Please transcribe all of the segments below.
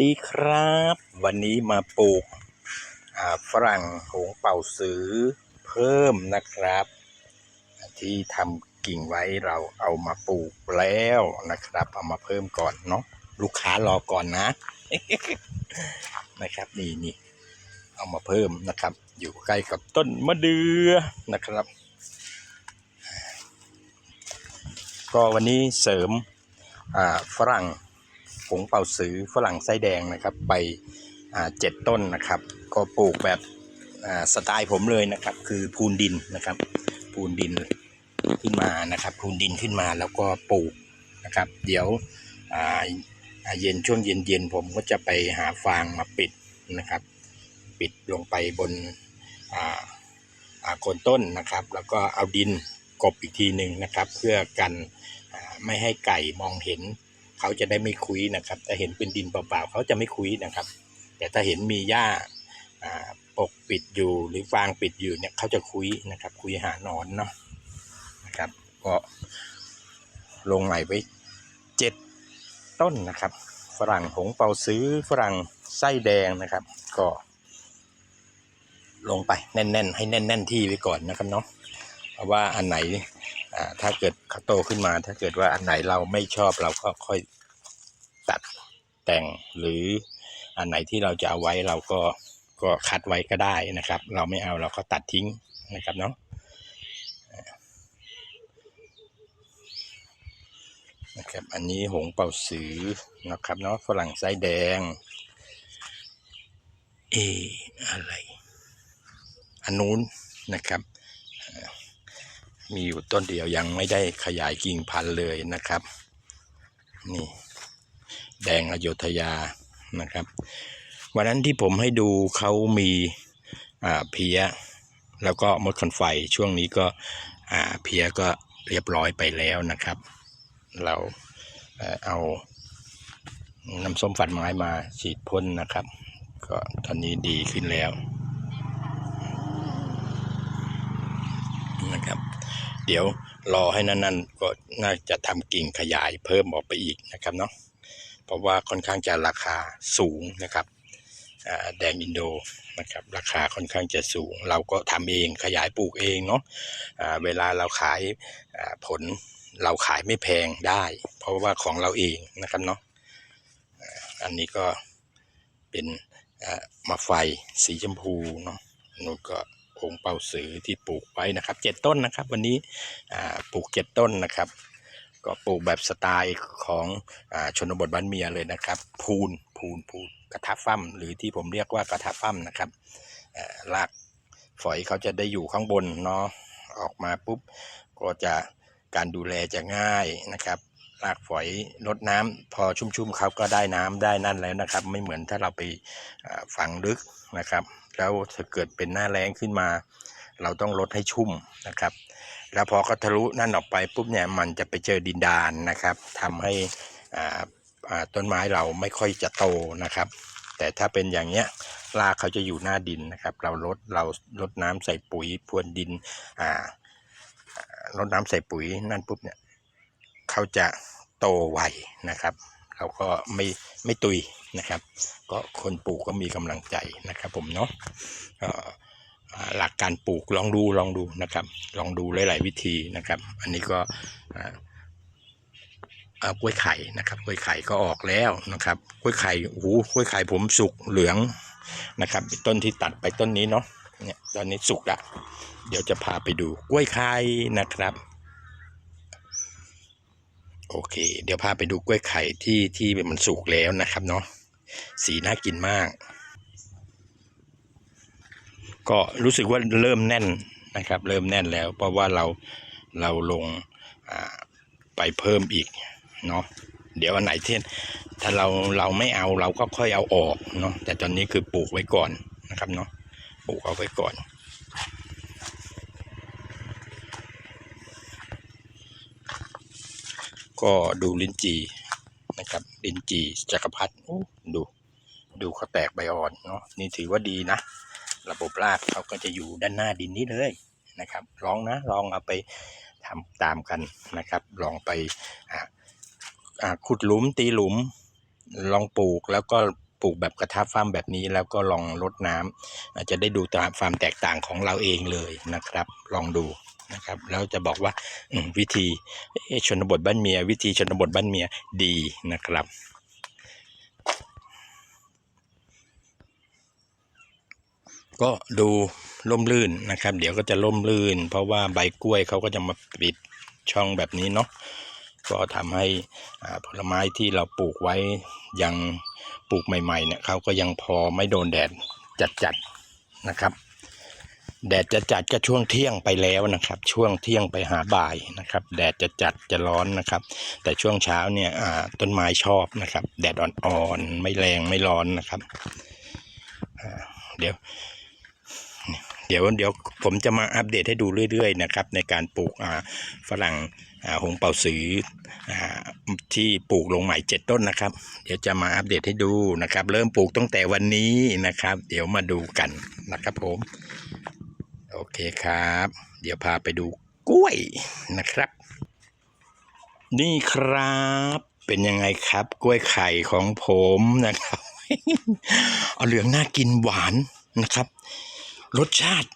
ดีครับ วันนี้มาปลูกฝรั่งหงเป่าซื้อเพิ่มนะครับ ที่ทำกิ่งไว้เราเอามาปลูกแล้วนะครับ เอามาเพิ่มก่อนเนาะลูกค้ารอก่อนนะ นะครับนี่นี่เอามาเพิ่มนะครับ อยู่ใกล้กับต้นมะเดื่อนะครับ ก็วันนี้เสริมฝรั่ง ผงเป่าซื้อฝรั่งไส้แดงนะครับ ไปเจ็ดต้นนะครับ ก็ปลูกแบบสไตล์ผมเลยนะครับ คือพูนดินนะครับ พูนดินขึ้นมานะครับ พูนดินขึ้นมาแล้วก็ปลูกนะครับ เดี๋ยวเย็นช่วงเย็นเย็นๆผมก็จะไปหาฟางมาปิดนะครับ ปิดลงไปบนโคนต้นนะครับ แล้วก็เอาดินกบอีกทีหนึ่งนะครับ เพื่อกันไม่ให้ไก่มองเห็น เขาจะได้ไม่คุยนะครับ ถ้าเห็นเป็นดินเปล่าๆเขาจะไม่คุยนะครับ แต่ถ้าเห็นมีหญ้าปกปิดอยู่หรือฟางปิดอยู่เนี่ยเขาจะคุยนะครับคุยหาหนอนเนาะนะครับ ก็ลงใหม่ไว้เจ็ดต้นนะครับ ฝรั่งหงเปาซื้อฝรั่งไส้แดงนะครับ ก็ ลงไปแน่น ๆ ให้แน่น ๆ ที่ไว้ก่อนนะครับเนาะเพราะว่าอันไหน ถ้าเกิดเขาโตขึ้นมา ถ้าเกิดว่าอันไหนเราไม่ชอบเราก็ค่อยตัดแต่งหรืออันไหนที่เราจะเอาไว้เราก็ก็คัดไว้ก็ได้นะครับ เราไม่เอาเราก็ตัดทิ้งนะครับเนาะนะครับอันนี้หงเป่าสือนะครับเนาะฝรั่งไส้แดง เออะไร อันนู้นนะครับ มีอยู่ต้นเดียวยังไม่ได้ขยายกิ่งพันธุ์เลยนะครับ นี่ แดงอโยธยานะครับ วันนั้นที่ผมให้ดูเขามีอ่าเพี้ย แล้วก็มดคันไฟช่วงนี้ก็อ่าเพี้ยก็เรียบร้อยไปแล้วนะครับ เราเอ่อเอาน้ำส้มฝันไม้มาฉีดพ่นนะครับ ก็ตอนนี้ดีขึ้นแล้วนะครับ เดี๋ยวรอให้นั่นๆก็น่าจะทำกิ่งขยายเพิ่มออกไปอีกนะครับเนาะเพราะว่าค่อนข้างจะราคาสูงนะครับอ่าแดงอินโดนะครับราคาค่อนข้างจะสูง เราก็ทำเองขยายปลูกเองเนาะอ่าเวลาเราขายผลเราขายไม่แพงได้ เพราะว่าของเราเองนะครับเนาะอ่าอันนี้ก็เป็นอ่ามาไฟสีชมพูเนาะนู่นก็ งเป่าสือที่ปลูกไว้นะครับเจ็ดต้นนะครับ วันนี้ปลูกเจ็ดต้นนะครับ ก็ปลูกแบบสไตล์ของอชนบทบ้านเมียเลยนะครับ พูนพูนพูนกระทะฟั่มหรือที่ผมเรียกว่ากระทะฟั่มนะครับรากฝอยเขาจะได้อยู่ข้างบนเนาะออกมาปุ๊บก็จะการดูแลจะง่ายนะครับรากฝอยลดน้ำพอชุ่มๆเขาก็ได้น้ำได้นั่นแล้วนะครับ ไม่เหมือนถ้าเราไปฝังลึกนะครับ แล้วถ้าเกิดเป็นหน้าแล้งขึ้นมา เราต้องลดให้ชุ่มนะครับ แล้วพอเขาทะลุนั่นออกไปปุ๊บเนี่ยมันจะไปเจอดินดานนะครับทำให้อ่าต้นไม้เราไม่ค่อยจะโตนะครับ แต่ถ้าเป็นอย่างเนี้ยรากเขาจะอยู่หน้าดินนะครับ เราลดเราลดน้ำใส่ปุ๋ยพรวนดินอ่าอ่ารดน้ำใส่ปุ๋ยนั่นปุ๊บเนี่ยเขาจะโตไวนะครับ เราก็ไม่ไม่ตุยนะครับ ก็คนปลูกก็มีกำลังใจนะครับ ผมเนาะหลักการปลูกลองดูลองดูนะครับ ลองดูหลาย ๆ วิธีนะครับ อันนี้ก็อ่าอ่ากล้วยไข่นะครับกล้วยไข่ก็ออกแล้วนะครับกล้วยไข่โอ้โหกล้วยไข่ผมสุกเหลืองนะครับ ต้นที่ตัดไปต้นนี้เนาะเนี่ยตอนนี้สุกละเดี๋ยวจะพาไปดูกล้วยไข่นะครับ โอเค เดี๋ยวพาไปดูกล้วยไข่ที่ที่มันสุกแล้วนะครับเนาะสีน่ากินมาก ก็รู้สึกว่าเริ่มแน่นนะครับ เริ่มแน่นแล้ว เพราะว่าเราเราลงไปเพิ่มอีกเนาะเดี๋ยวอันไหนที่ถ้าเราเราไม่เอาเราก็ค่อยเอาออกเนาะแต่ตอนนี้คือปลูกไว้ก่อนนะครับเนาะปลูกเอาไว้ก่อน ก็ดูลิ้นจีนะครับลิ้นจีจักรพรรดิโอ้ดู ดูเขาแตกใบอ่อนเนาะนี่ถือว่าดีนะ ระบบรากเขาก็จะอยู่ด้านหน้าดินนี้เลยนะครับลองนะลองเอาไปทำตามกันนะครับ ลองไปอ่าอ่าขุดหลุมตีหลุม ลองปลูกแล้วก็ปลูกแบบกระทะฟาร์มแบบนี้แล้วก็ลองรดน้ำอาจจะได้ดูตามความแตกต่างของเราเองเลยนะครับ ลองดู นะครับแล้วจะบอกว่าวิธีชนบทบ้านเมีย วิธีชนบทบ้านเมียดีนะครับก็ดูล่มลื่นนะครับ เดี๋ยวก็จะล่มลื่น เพราะว่าใบกล้วยเขาก็จะมาปิดช่องแบบนี้เนาะก็ทำให้ผลไม้ที่เราปลูกไว้ยังปลูกใหม่ๆเนี่ยเขาก็ยังพอไม่โดนแดดจัดๆนะครับ แดดจะจัดก็ช่วงเที่ยงไปแล้วนะครับ ช่วงเที่ยงไปหาบ่ายนะครับ แดดจะจัดจะร้อนนะครับ แต่ช่วงเช้าเนี่ยต้นไม้ชอบนะครับ แดดอ่อนๆไม่แรงไม่ร้อนนะครับเดี๋ยว เดี๋ยวเดี๋ยวผมจะมาอัปเดตให้ดูเรื่อยๆนะครับ ในการปลูกฝรั่งหงเป่าสืออ่าที่ปลูกลงใหม่เจ็ดต้นนะครับ เดี๋ยวจะมาอัปเดตให้ดูนะครับ เริ่มปลูกตั้งแต่วันนี้นะครับ เดี๋ยวมาดูกันนะครับผม โอเคครับ เดี๋ยวพาไปดูกล้วยนะครับ นี่ครับเป็นยังไงครับ กล้วยไข่ของผมนะครับ เอาเหลืองน่ากินหวานนะครับ รสชาติ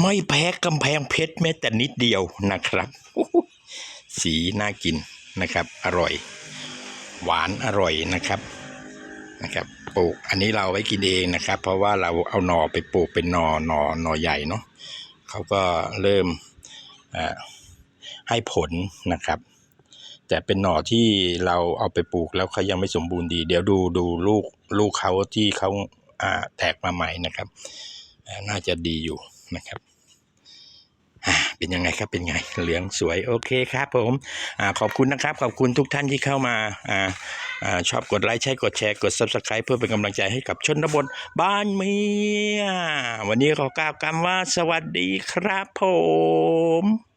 ไม่แพ้กำแพงเพชรแม้แต่นิดเดียวนะครับ สีน่ากินนะครับ อร่อย หวานอร่อยนะครับ นะครับ ปลูกอันนี้เราไว้กินเองนะครับ เพราะว่าเราเอาหน่อไปปลูกเป็นหน่อหน่อหน่อใหญ่เนาะเขาก็เริ่มให้ผลนะครับ แต่เป็นหน่อที่เราเอาไปปลูกแล้วเขายังไม่สมบูรณ์ดี เดี๋ยวดูดูลูกลูกเขาที่เขาแตกมาใหม่นะครับ น่าจะดีอยู่นะครับเป็นยังไงครับเป็นไงเหลืองสวยโอเคครับผมอขอบคุณนะครับ ขอบคุณทุกท่านที่เข้ามา อชอบกดไลค์ใช้กดแชร์กด subscribe เพื่อเป็นกำลังใจให้กับชนบทบ้านเมีย วันนี้ขอกล่าวคำว่าสวัสดีครับผม